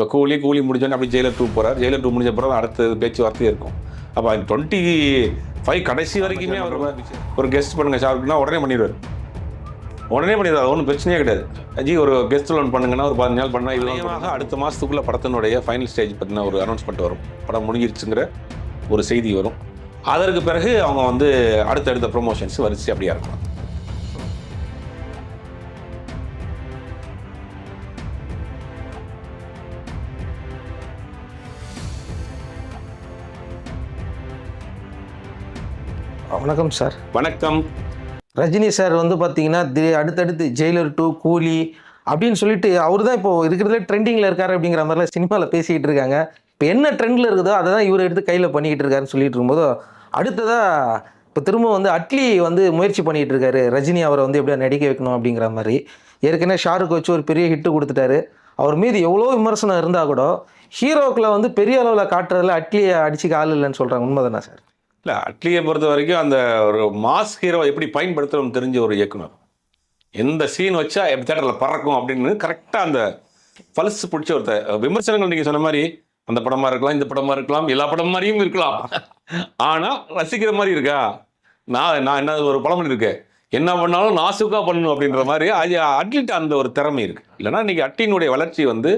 இப்போ கூலி கூலி முடிஞ்சோன்னே அப்படி ஜெயிலர் டூ போகிறார் ஜெயிலர் டூ முடிஞ்ச பிறகு அடுத்த பேச்சுவார்த்தை இருக்கும். அப்போ டுவெண்ட்டி ஃபைவ் கடைசி வரைக்குமே அவர் ஒரு கெஸ்ட் பண்ணுங்க ஷாருக்னா உடனே பண்ணிடுவார். உடனே பண்ணிடுவார். ஒன்றும் பிரச்சனையே கிடையாது. அஜி ஒரு கெஸ்ட் லோன் பண்ணுங்கன்னா ஒரு பதினஞ்சு நாள் பண்ணால் இதுவாக அடுத்த மாதத்துக்குள்ளே படத்தினுடைய ஃபைனல் ஸ்டேஜ் பற்றின ஒரு அனௌன்ஸ்மெண்ட் வரும். படம் முடிஞ்சிருச்சுங்கிற ஒரு செய்தி வரும். அதற்கு பிறகு அவங்க வந்து அடுத்தடுத்த ப்ரொமோஷன்ஸ் வரிசை அப்படியே இருக்கும் வணக்கம் சார். வணக்கம். ரஜினி சார் வந்து பார்த்தீங்கன்னா தி- அடுத்தடுத்து ஜெயிலர் டூ கூலி அப்படின்னு சொல்லிட்டு அவர் தான் இப்போ இருக்கிறதுல ட்ரெண்டிங்கில் இருக்காரு அப்படிங்கிற மாதிரிலாம் சினிமாவில் பேசிக்கிட்டு இருக்காங்க. இப்போ என்ன ட்ரெண்டில் இருக்குதோ அதை தான் இவர் எடுத்து கையில் பண்ணிக்கிட்டு இருக்காருன்னு சொல்லிட்டு இருக்கும்போது அடுத்ததாக இப்போ திரும்ப வந்து அட்லி வந்து முயற்சி பண்ணிக்கிட்டு இருக்காரு. ரஜினி அவரை வந்து எப்படியா நடிக்க வைக்கணும் அப்படிங்கிற மாதிரி. ஏற்கனவே ஷாருக் வச்சு ஒரு பெரிய ஹிட்டு கொடுத்துட்டாரு. அவர் மீது எவ்வளோ விமர்சனம் இருந்தால் கூட ஹீரோக்களை வந்து பெரிய அளவில் காட்டுறதுல அட்லியை அடிச்சுக்க ஆள் இல்லைன்னு சொல்கிறாங்க உண்மைதானே சார்? இல்லை அட்லியை பொறுத்த வரைக்கும் அந்த ஒரு மாஸ் ஹீரோ எப்படி பயன்படுத்தணும்னு தெரிஞ்ச ஒரு இயக்குனர். எந்த சீன் வச்சா தேட்டரில் பறக்கும் அப்படின்னு கரெக்டாக அந்த பல்ஸ் பிடிச்ச ஒருத்தர். விமர்சனங்கள் நீங்கள் சொன்ன மாதிரி அந்த படமாக இருக்கலாம் இந்த படமாக இருக்கலாம் எல்லா படம் மாதிரியும் இருக்கலாம். ஆனால் ரசிக்கிற மாதிரி இருக்கா? நான் நான் என்ன ஒரு படம் இருக்கு. என்ன பண்ணாலும் நாசுக்காக பண்ணணும் அப்படின்ற மாதிரி அது அட்லிட்டு அந்த ஒரு திறமை இருக்கு. இல்லைன்னா இன்றைக்கி அட்டினுடைய வளர்ச்சி வந்து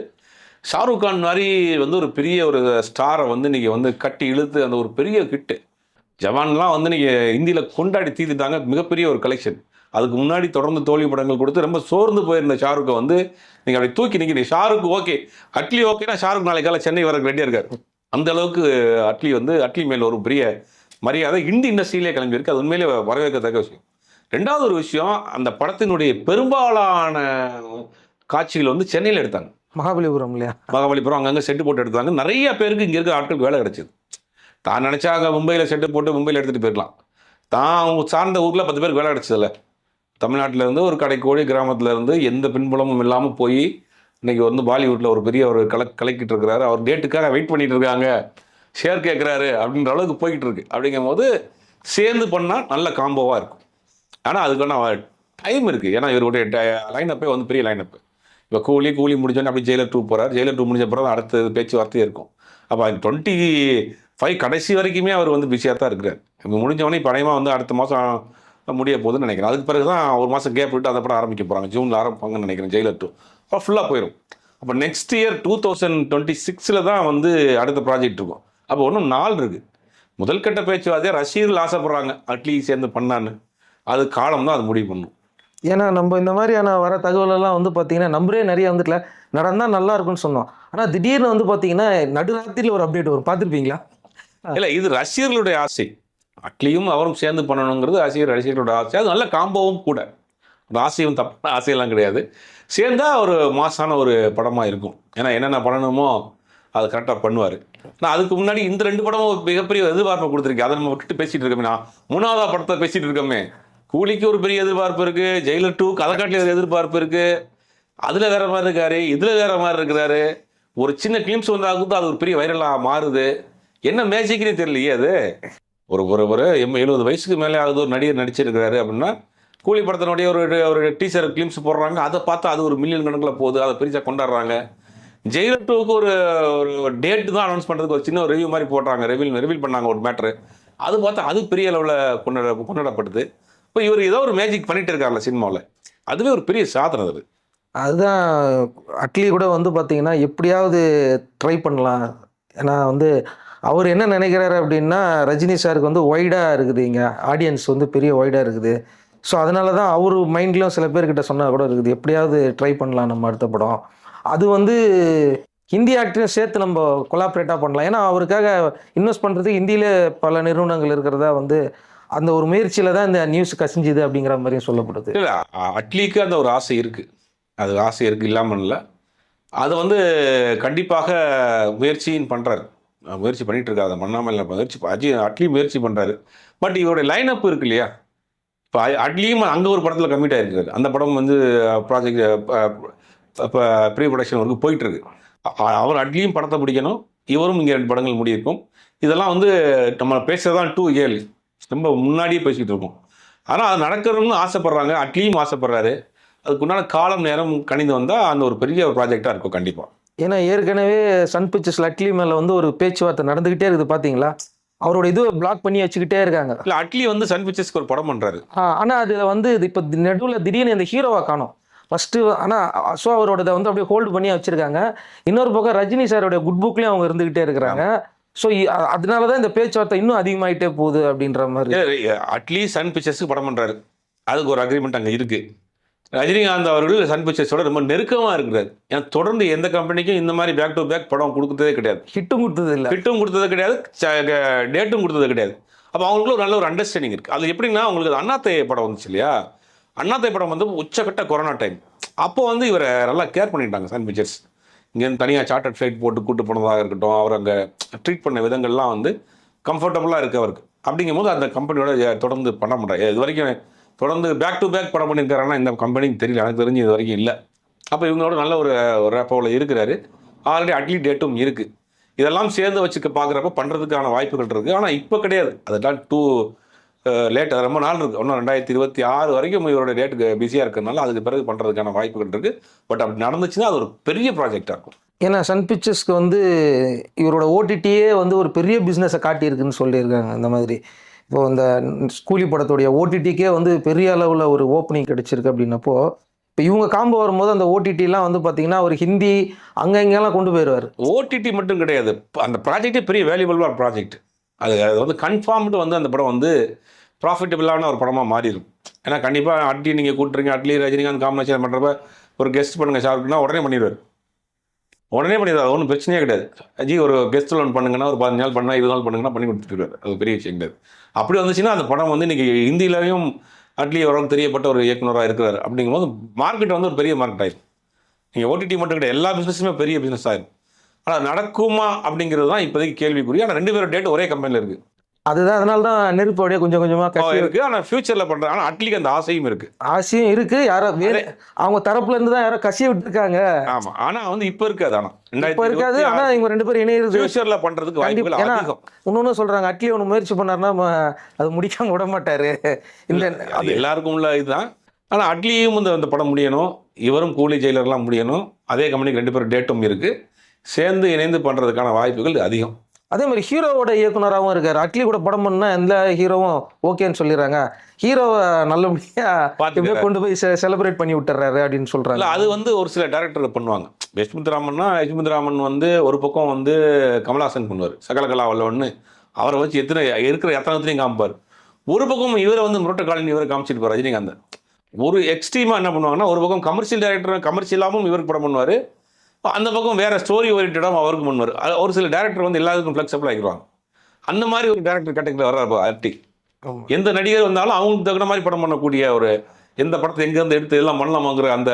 ஷாருக் கான் மாதிரி வந்து ஒரு பெரிய ஒரு ஸ்டாரை வந்து இன்றைக்கி வந்து கட்டி இழுத்து அந்த ஒரு பெரிய கிட்டு ஜவான்லாம் வந்து நீங்க இந்தியில கொண்டாடி தீர்த்துட்டாங்க மிகப்பெரிய ஒரு கலெக்ஷன் அதுக்கு முன்னாடி தொடர்ந்து தோல்வி படங்கள் கொடுத்து ரொம்ப சோர்ந்து போயிருந்த ஷாருக்கை வந்து நீங்க அப்படி தூக்கி நிக்கிறீங்க. ஷாருக் ஓகே. அட்லி ஓகேனா ஷாருக் நாளைக்கு காலை சென்னை வர ரெடியா இருக்காரு. அந்த அளவுக்கு அட்லி வந்து அட்லி மேல ஒரு பெரிய மரியாதை இந்தி இண்டஸ்ட்ரியிலே கிளம்பி இருக்கு. அது உண்மையிலே வரவேற்கத்தக்க விஷயம். ரெண்டாவது ஒரு விஷயம் அந்த படத்தினுடைய பெரும்பாலான காட்சிகள் வந்து சென்னையில் எடுத்தாங்க. மகாபலிபுரம் இல்லையா? மகாபலிபுரம் அங்கங்கே செட்டு போட்டு எடுத்தாங்க. நிறைய பேருக்கு இங்கே இருக்க ஆட்களுக்கு வேலை கிடைச்சது. தான் நினச்சா அங்கே மும்பையில் செட்டு போட்டு மும்பையில் எடுத்துகிட்டு போயிடலாம் தான் அவங்க சார்ந்த ஊரில் பத்து பேருக்கு வேலை கிடச்சதில்ல தமிழ்நாட்டில் இருந்து ஒரு கடைக்கோடி கிராமத்துலேருந்து எந்த பின்புலமும் இல்லாமல் போய் இன்றைக்கி வந்து பாலிவுட்டில் ஒரு பெரிய ஒரு கல கலக்கிட்டு இருக்கிறாரு. அவர் டேட்டுக்காக வெயிட் பண்ணிகிட்டு இருக்காங்க. ஷேர் கேட்குறாரு அப்படின்ற அளவுக்கு போய்கிட்டு இருக்கு. அப்படிங்கும் போது சேர்ந்து பண்ணால் நல்ல காம்போவாக இருக்கும். ஆனால் அதுக்கான டைம் இருக்குது ஏன்னா இவருடைய லைனப்பே வந்து பெரிய லைனப்பு இப்போ கூலி கூலி முடிஞ்சோன்னே அப்படி ஜெயிலர் டூ போகிறார் ஜெயிலர் டூ முடிஞ்ச பிறகு அடுத்த பேச்சுவார்த்தையே இருக்கும். அப்போ டுவெண்ட்டி ஃபைவ் கடைசி வரைக்குமே அவர் வந்து பிஸியாக தான் இருக்கிறார். இப்போ முடிஞ்சவொடனே இப்போ வந்து அடுத்த மாதம் முடிய போகுதுன்னு நினைக்கிறேன். அதுக்கு பிறகு தான் ஒரு மாதம் கேப் விட்டு அதை படம் ஆரம்பிக்க போகிறாங்க ஜூனில் ஆரம்பிப்பாங்கன்னு நினைக்கிறேன் ஜெயிலர் டூ. அப்போ ஃபுல்லாக போயிடும் அப்போ next year two thousand twenty சிக்ஸில் தான் வந்து அடுத்த ப்ராஜெக்ட் இருக்கும். அப்போ ஒன்றும் நாள் இருக்குது முதல் கட்ட பேச்சுவார்த்தையை ரசிகர்கள் ஆசைப்படுறாங்க. அட்லீஸ்ட் சேர்ந்து பண்ணான்னு. அது காலம் தான் அது முடிவு பண்ணும். ஏன்னா நம்ம இந்த மாதிரியான வர தகவலெல்லாம் வந்து பார்த்தீங்கன்னா நம்பரே நிறைய வந்துட்டல நடந்தால் நல்லா இருக்கும்னு சொன்னோம். ஆனால் திடீர்னு வந்து பார்த்தீங்கன்னா நடுராத்திரியில் ஒரு அப்டேட் வரும். பார்த்துருப்பீங்களா? இல்லை இது ரசிகர்களுடைய ஆசை. அட்லியும் அவரும் சேர்ந்து பண்ணணுங்கிறது ரசிகர் ரசிகர்களோட ஆசை. அது நல்ல காம்போவும் கூட. அந்த ஆசையும் தப்பான ஆசையெல்லாம் கிடையாது. சேர்ந்தா ஒரு மாசான ஒரு படமாக இருக்கும். ஏன்னா என்னென்ன பண்ணணுமோ அது கரெக்டாக பண்ணுவார். நான் அதுக்கு முன்னாடி இந்த ரெண்டு படமும் மிகப்பெரிய எதிர்பார்ப்பை கொடுத்துருக்கேன் அதை நம்ம விட்டுட்டு பேசிட்டு இருக்கோமே. நான் மூணாவதா படத்தை பேசிட்டு இருக்கோமே. கூலிக்கு ஒரு பெரிய எதிர்பார்ப்பு இருக்கு. ஜெயிலர் டூ கதை காட்டில ஒரு எதிர்பார்ப்பு இருக்கு. அதுல வேற மாதிரி இருக்காரு. இதுல வேற மாதிரி இருக்கிறாரு. ஒரு சின்ன கிளிம்ஸ் வந்தாலும் அது ஒரு பெரிய வைரலா மாறுது. என்ன மேஜிக்னே தெரியலையே அது. ஒரு ஒரு ஒரு எம் எழுபது வயசுக்கு மேலே ஆகுது ஒரு நடிகர் நடிச்சிருக்கிறாரு அப்படின்னா கூலி படத்தினுடைய ஒரு ஒரு டீச்சர் கிளிம்ஸ் போடுறாங்க. அதை பார்த்தா அது ஒரு மில்லியன் கணக்கில் போகுது. அதை பெருசாக கொண்டாடுறாங்க. ஜெயிலர் டூக்கு ஒரு ஒரு டேட் தான் அனௌன்ஸ் பண்ணுறதுக்கு ஒரு சின்ன ஒரு ரிவ்யூ மாதிரி போடுறாங்க. ரிவீல் ரிவீல் பண்ணாங்க ஒரு மேட்ரு அது பார்த்தா அது பெரிய அளவில் கொண்டாட கொண்டாடப்படுது. இப்போ இவர் ஏதோ ஒரு மேஜிக் பண்ணிட்டு இருக்காருல்ல சினிமாவில். அதுவே ஒரு பெரிய சாதனை அது. அதுதான் அட்லி கூட வந்து பார்த்தீங்கன்னா எப்படியாவது ட்ரை பண்ணலாம். ஏன்னா வந்து அவர் என்ன நினைக்கிறாரு அப்படின்னா ரஜினி சாருக்கு வந்து ஒய்டாக இருக்குது இங்கே. ஆடியன்ஸ் வந்து பெரிய ஒய்டாக இருக்குது. ஸோ அதனால தான் அவர் மைண்ட்லேயும் சில பேர்கிட்ட சொன்னால் கூட இருக்குது எப்படியாவது ட்ரை பண்ணலாம் நம்ம அடுத்த படம். அது வந்து ஹிந்தி ஆக்டரையும் சேர்த்து நம்ம கொலாபரேட்டாக பண்ணலாம். ஏன்னா அவருக்காக இன்வெஸ்ட் பண்ணுறதுக்கு ஹிந்தியில் பல நிறுவனங்கள் இருக்கிறதா வந்து அந்த ஒரு முயற்சியில் தான் இந்த நியூஸ் கசிஞ்சுது அப்படிங்கிற மாதிரியும் சொல்லப்படுது. இல்லை அட்லிக்கு அந்த ஒரு ஆசை இருக்குது அது ஆசை இருக்குது இல்லாமல் இல்லை. அது வந்து கண்டிப்பாக முயற்சியின் பண்ணுறாரு முயற்சி பண்ணிட்டு இருக்காரு மண்ணாமலை முயற்சி அஜி அட்லி முயற்சி பண்ணுறாரு பட் இவருடைய லைனப் இருக்கு இல்லையா? இப்போ அட்லியும் அங்கே ஒரு படத்தில் கம்மிட் ஆகிருக்காரு அந்த படம் வந்து ப்ராஜெக்ட் இப்போ ப்ரீ ப்ரொடக்ஷன் ஒர்க்கு போயிட்டுருக்கு அவர் அட்லியும் படத்தை பிடிக்கணும். இவரும் இங்கே ரெண்டு படங்கள் முடியிருக்கும். இதெல்லாம் வந்து நம்ம பேசுகிறதான் டூ இயர் ரொம்ப முன்னாடியே பேசிக்கிட்டு இருக்கோம். ஆனால் அது நடக்கணும்னு ஆசைப்பட்றாங்க. அட்லியும் ஆசைப்பட்றாரு. அதுக்கு உண்டான காலம் நேரம் கணிந்து வந்தால் அந்த ஒரு பெரிய ஒரு ப்ராஜெக்டாக இருக்கும் கண்டிப்பாக ஏன்னா ஏற்கனவே சன் பிக்சர்ஸ் அட்லி மேலே வந்து ஒரு பேச்சுவார்த்தை நடந்துக்கிட்டே இருக்குது பார்த்தீங்களா அவரோட இதுவை பிளாக் பண்ணி வச்சுக்கிட்டே இருக்காங்க. இல்லை அட்லி வந்து சன் பிக்சர்ஸ்க்கு ஒரு படம் பண்ணுறாரு ஆனால் அதில் வந்து இது இப்போ நடுவில் திடீர்னு இந்த ஹீரோவை காணோம். ஃபஸ்ட்டு ஆனால் ஸோ அவரோட இதை வந்து அப்படியே ஹோல்டு பண்ணி வச்சுருக்காங்க. இன்னொரு பக்கம் ரஜினி சாரோட குட் புக்லேயும் அவங்க இருந்துக்கிட்டே இருக்கிறாங்க. ஸோ அதனால தான் இந்த பேச்சுவார்த்தை இன்னும் அதிகமாயிட்டே போகுது அப்படின்ற மாதிரி. அட்லி சன் பிக்சர்ஸ்க்கு படம் பண்ணுறாரு அதுக்கு ஒரு அக்ரிமெண்ட் அங்கே இருக்கு. ரஜினிகாந்த் அவர்கள் சன் பிக்சர்ஸோட ரொம்ப நெருக்கமாக இருக்கிறார். ஏன்னா தொடர்ந்து எந்த கம்பெனிக்கும் இந்த மாதிரி பேக் டு பேக் படம் கொடுத்ததே கிடையாது. ஹிட்டும் கொடுத்தது இல்லை கிட்டும் கொடுத்தது கிடையாது டேட்டும் கொடுத்தது கிடையாது. அப்போ அவங்களுக்குள்ள ஒரு நல்ல ஒரு அண்டர்ஸ்டாண்டிங் இருக்குது அது எப்படின்னா அவங்களுக்கு அண்ணாத்தை படம் வந்துச்சு இல்லையா? அண்ணாத்தை படம் வந்து உச்சக்கட்ட கொரோனா டைம் அப்போ வந்து இவரை நல்லா கேர் பண்ணிட்டாங்க சன் பிக்சர்ஸ். இங்கேருந்து தனியாக சார்ட்டர்ட் ஃப்ளைட் போட்டு கூட்டு போனதாக இருக்கட்டும் அவர் அங்கே ட்ரீட் பண்ண விதங்கள்லாம் வந்து கம்ஃபர்டபுளாக இருக்குது அவருக்கு. அப்படிங்கும்போது அந்த கம்பெனியோட தொடர்ந்து பண்ண மாட்டாங்க. இது வரைக்கும் தொடர்ந்து பேக் டு பேக் படம் பண்ணியிருக்காருன்னா இந்த கம்பெனிக்கு தெரியல எனக்கு தெரிஞ்சு இது வரைக்கும் இல்லை. அப்போ இவங்களோட நல்ல ஒரு ஒரு ரேப்போவில் இருக்கிறாரு. ஆல்ரெடி அட்லி டேட்டும் இருக்குது இதெல்லாம் சேர்ந்து வச்சுக்க பார்க்குறப்ப பண்ணுறதுக்கான வாய்ப்புகள் இருக்குது ஆனால் இப்போ கிடையாது. அதெல்லாம் டூ லேட் ரொம்ப நாள் இருக்குது இன்னும் ரெண்டாயிரத்தி இருபத்தி ஆறு வரைக்கும் இவரோட டேட்டுக்கு பிஸியாக இருக்கிறதுனால அதுக்கு பிறகு பண்ணுறதுக்கான வாய்ப்புகள் இருக்குது பட் அப்படி நடந்துச்சுன்னா அது ஒரு பெரிய ப்ராஜெக்டாக இருக்கும். ஏன்னா சன் பிக்சர்ஸ்க்கு வந்து இவரோட ஓடிடியே வந்து ஒரு பெரிய பிஸ்னஸை காட்டியிருக்குன்னு சொல்லியிருக்காங்க. அந்த மாதிரி. இப்போ இந்த ஸ்கூலி படத்துடைய ஓடிடிக்கே வந்து பெரிய அளவில் ஒரு ஓப்பனிங் கிடைச்சிருக்கு அப்படின்னப்போ இப்போ இவங்க காம்போ வரும்போது அந்த ஓடிடிலாம் வந்து பார்த்தீங்கன்னா ஒரு ஹிந்தி அங்கே இங்கெல்லாம் கொண்டு போயிடுவார் ஓடிடி மட்டும் கிடையாது. அந்த ப்ராஜெக்டே பெரிய வேல்யூபிளான ப்ராஜெக்ட் அது அது வந்து கன்ஃபார்ம்டு வந்து அந்த படம் வந்து ப்ராஃபிட்டபிளான ஒரு படமாக மாறிடும். ஏன்னா கண்டிப்பாக அட்லி நீங்கள் கூட்டுறீங்க அட்லி ரஜினிகாந்த் காம்பினேஷன் பண்ணுறப்ப ஒரு கெஸ்ட் பண்ணுங்க ஷாருக்குனா உடனே பண்ணிடுவார். உடனே பண்ணிடுறாரு. அது ஒன்றும் பிரச்சனையே கிடையாது. ஜி ஒரு கெஸ்ட் லோன் பண்ணுங்கன்னா ஒரு பதினஞ்சு நாள் பண்ணால் இருபது நாள் பண்ணுங்கன்னா பண்ணி கொடுத்துருக்காரு அது பெரிய விஷயம் கிடையாது. அப்படி வந்துச்சுன்னா அந்த படம் வந்து இன்றைக்கி ஹிந்திலையும் அட்லி ஓரளவுக்கு தெரியப்பட்ட ஒரு இயக்குனராக இருக்கிறார். அப்படிங்கும்போது மார்க்கெட் வந்து ஒரு பெரிய மார்க்கெட் ஆயிடும் நீங்கள் ஓடிடி மட்டும் கிடையாது. எல்லா பிஸ்னஸுமே பெரிய பிஸ்னஸ் ஆயிடும் ஆனால் நடக்குமா அப்படிங்கிறது தான் இப்போதைக்கு கேள்விக்குரிய ஆனால் ரெண்டு பேரும் டேட் ஒரே கம்பெனியில் இருக்குது அதுதான் அதனால தான் நெருப்பு அப்படியே கொஞ்சம் கொஞ்சமாக கசி இருக்குது ஆனால் ஃபியூச்சரில் பண்ணுறாங்க ஆனால் அட்லிக்கு அந்த ஆசையும் இருக்குது ஆசையும் இருக்கு. யாரோ வேற அவங்க தரப்புல இருந்து தான் யாரோ கசிய விட்டுருக்காங்க. ஆமாம் ஆனால் வந்து இப்போ இருக்காது. ஆனால் இப்போ இருக்காது. ஆனா இவங்க ரெண்டு பேரும் இணையிறது ஃபியூச்சரில் பண்ணுறதுக்கு கண்டிப்பா. ஏன்னா, அதிகம். இன்னொன்னு சொல்றாங்க. அட்லி ஒன்று முயற்சி பண்ணாருன்னா ம- அது முடிக்காம விட மாட்டாரு. இந்த அது எல்லாருக்கும் உள்ள இதுதான். ஆனால் அட்லியும் இந்த அந்த படம் முடியணும். இவரும் கூலி ஜெயிலர்லாம் முடியணும். அதே கம்பெனிக்கு ரெண்டு பேரும் டேட்டும் இருக்குது சேர்ந்து இணைந்து பண்ணுறதுக்கான வாய்ப்புகள் அதிகம். அதே மாதிரி ஹீரோவோட இயக்குனராகவும் இருக்காரு. அட்லி கூட படம் பண்ணா எந்த ஹீரோவும் ஓகேன்னு சொல்லிடுறாங்க. ஹீரோவை நல்லபடியா பார்த்துக்கிறாரு. எப்படியோ கொண்டு போய் செலிப்ரேட் பண்ணி விட்டுறாரு அப்படின்னு இல்லை சொல்றாங்க அது வந்து ஒரு சில டேரக்டர் பண்ணுவாங்க. யஷ்மித்ராமன்னா யஷ்மித்ராமன் வந்து ஒரு பக்கம் வந்து கமலாசன் பண்ணுவார். சகலகலா வல்லவன்னு. அவரை வச்சு எத்தனை இருக்கிற எத்தனைத்தையும் காமிப்பார். ஒரு பக்கம் இவரை வந்து முரட்ட காலினி இவரை காமிச்சிருப்பார் ரஜினிகாந்த். ஒரு எக்ஸ்ட்ரீமாக என்ன பண்ணுவாங்கன்னா ஒரு பக்கம் கமர்ஷியல் டேரக்டர் கமர்ஷியலாகவும் இவருக்கு படம் பண்ணுவார். அந்த பக்கம் வேற ஸ்டோரி ஓரியன்டாகவும் அவருக்கு பண்ணுவார் அது ஒரு சில டேரக்டர் வந்து எல்லாத்துக்கும் ஃப்ளெக்சிபிள் ஆகிடுவாங்க. அந்த மாதிரி ஒரு டேரக்டர் கேட்டகரியில் வர்றாரு ஆர்டி. எந்த நடிகர் வந்தாலும் அவங்களுக்கு தகுந்த மாதிரி படம் பண்ணக்கூடிய ஒரு எந்த படத்தை எங்கேருந்து எடுத்து எல்லாம் பண்ணலாமாங்கிற அந்த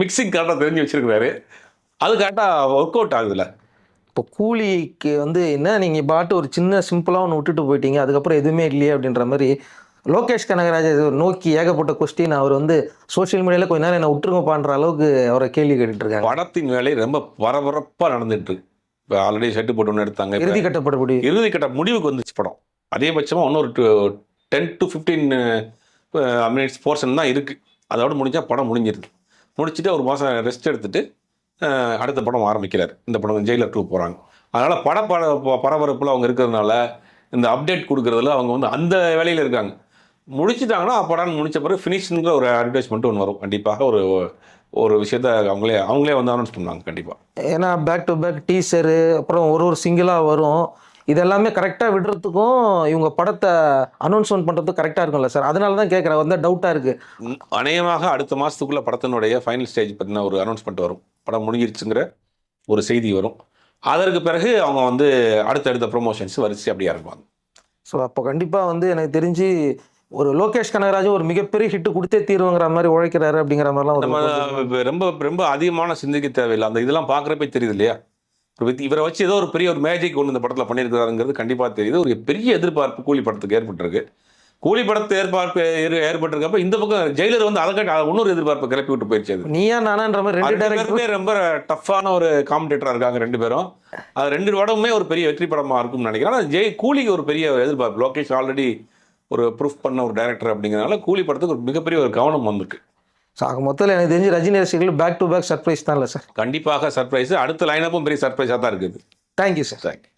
மிக்சிங் கரெக்டாக தெரிஞ்சு வச்சிருக்கிறாரு. அது கரெக்டாக ஒர்க் அவுட் ஆகுதுல்ல. இப்போ கூலிக்கு வந்து என்ன நீங்கள் பாட்டு ஒரு சின்ன சிம்பிளாக ஒன்று விட்டுட்டு போயிட்டீங்க அதுக்கப்புறம் எதுவுமே இல்லையே அப்படின்ற மாதிரி லோகேஷ் கனகராஜ் நோக்கி ஏகப்பட்ட கொஸ்டின் அவர் வந்து சோஷியல் மீடியாவில் கொஞ்ச நேரம் என்ன விட்டுருங்கப்பான்ற அளவுக்கு அவரை கேள்வி கேட்டுட்டு இருக்காங்க படத்தின் வேலை ரொம்ப பரபரப்பாக நடந்துட்டு இருக்கு. இப்போ ஆல்ரெடி செட்டு போட்டு ஒன்று எடுத்தாங்க. இறுதி கட்டப்படக்கூடிய இறுதி கட்ட முடிவுக்கு வந்துச்சு படம். அதிகபட்சமாக இன்னொரு ten to fifteen minutes portion தான் இருக்குது அதோட முடிஞ்சால் படம் முடிஞ்சிருது. முடிச்சுட்டு ஒரு மாதம் ரெஸ்ட் எடுத்துட்டு அஹ், அடுத்த படம் ஆரம்பிக்கிறார். இந்த படம் ஜெயிலர் டூ போகிறாங்க அதனால் பட பரபரப்பில் அவங்க இருக்கிறதுனால இந்த அப்டேட் கொடுக்குறதுல அவங்க வந்து அந்த வேலையில் இருக்காங்க. முடிச்சிட்டாங்கன்னா படம் முடிச்ச பிறகு ஃபினிஷ்ங்கிற ஒரு அட்வர்டைஸ்மெண்ட் ஒன்று வரும். கண்டிப்பாக ஒரு ஒரு விஷயத்த அவங்களே அவங்களே வந்து அனௌன்ஸ் பண்ணுவாங்க கண்டிப்பாக ஏன்னா பேக் டு பேக் டீசரு அப்புறம் ஒரு ஒரு சிங்கிளாக வரும். இதெல்லாமே கரெக்டாக விடுறதுக்கும் இவங்க படத்தை அனௌன்ஸ்மெண்ட் பண்ணுறதுக்கும் கரெக்டாக இருக்கும்ல சார் அதனால தான் கேட்குறேன் வந்து டவுட்டாக இருக்குது அநேகமாக அடுத்த மாதத்துக்குள்ளே படத்தினுடைய ஃபைனல் ஸ்டேஜ் பற்றின ஒரு அனௌன்ஸ்மெண்ட் வரும். படம் முடிஞ்சிருச்சுங்கிற ஒரு செய்தி வரும். அதற்கு பிறகு அவங்க வந்து அடுத்தடுத்த ப்ரொமோஷன்ஸ் வரிசை அப்படியே இருப்பாங்க ஸோ அப்போ கண்டிப்பாக வந்து எனக்கு தெரிஞ்சு ஒரு லோகேஷ் கனகராஜ் ஒரு மிகப்பெரிய ஹிட் கொடுத்தே தீருங்கிற மாதிரி உழைக்கிறாரு அப்படிங்கிற மாதிரிலாம் ரொம்ப ரொம்ப அதிகமான சிந்திக்க தேவையில்லை. அந்த இதெல்லாம் பார்க்குறப்பே தெரியுது இல்லையா? இவரை வச்சு ஏதோ ஒரு பெரிய ஒரு மேஜிக் ஒன்று இந்த படத்தில் பண்ணியிருக்கிறாருங்கிறது கண்டிப்பாக தெரியுது. ஒரு பெரிய எதிர்பார்ப்பு கூலி படத்துக்கு ஏற்பட்டிருக்கு. கூலி படத்து எதிர்பார்ப்பு ஏற்- ஏற்பட்டிருக்கப்ப இந்த பக்கம் ஜெயிலர் வந்து அதை கட்டி இன்னொரு எதிர்பார்ப்பு கிளப்பி விட்டு போயிடுச்சு அது. நீயா நானான்ற மாதிரி ரெண்டு பேருமே ரொம்ப டஃப்பான ஒரு காம்படேட்டரா இருக்காங்க ரெண்டு பேரும். அது ரெண்டு படமுமே ஒரு பெரிய வெற்றி படமா இருக்கும்னு நினைக்கிறேன். ஜெய் கூலிக்கு ஒரு பெரிய எதிர்பார்ப்பு. லோகேஷ் ஆல்ரெடி ஒரு ப்ரூஃப் பண்ண ஒரு டைரக்டர் அப்படிங்கிறனால கூலி படத்துக்கு ஒரு மிகப்பெரிய ஒரு கவனம் வந்திருக்கு. ஸோ ஆக மொத்தத்தில் எனக்கு தெரிஞ்சு ரஜினி ரசிகர்கள் பேக் டு பேக் சர்ப்ரைஸ் தான் இல்லை சார். கண்டிப்பாக சர்ப்ரைஸ் அடுத்த லைனப்பும் பெரிய சர்ப்ரைஸாக தான் இருக்குது. Thank you sir thank you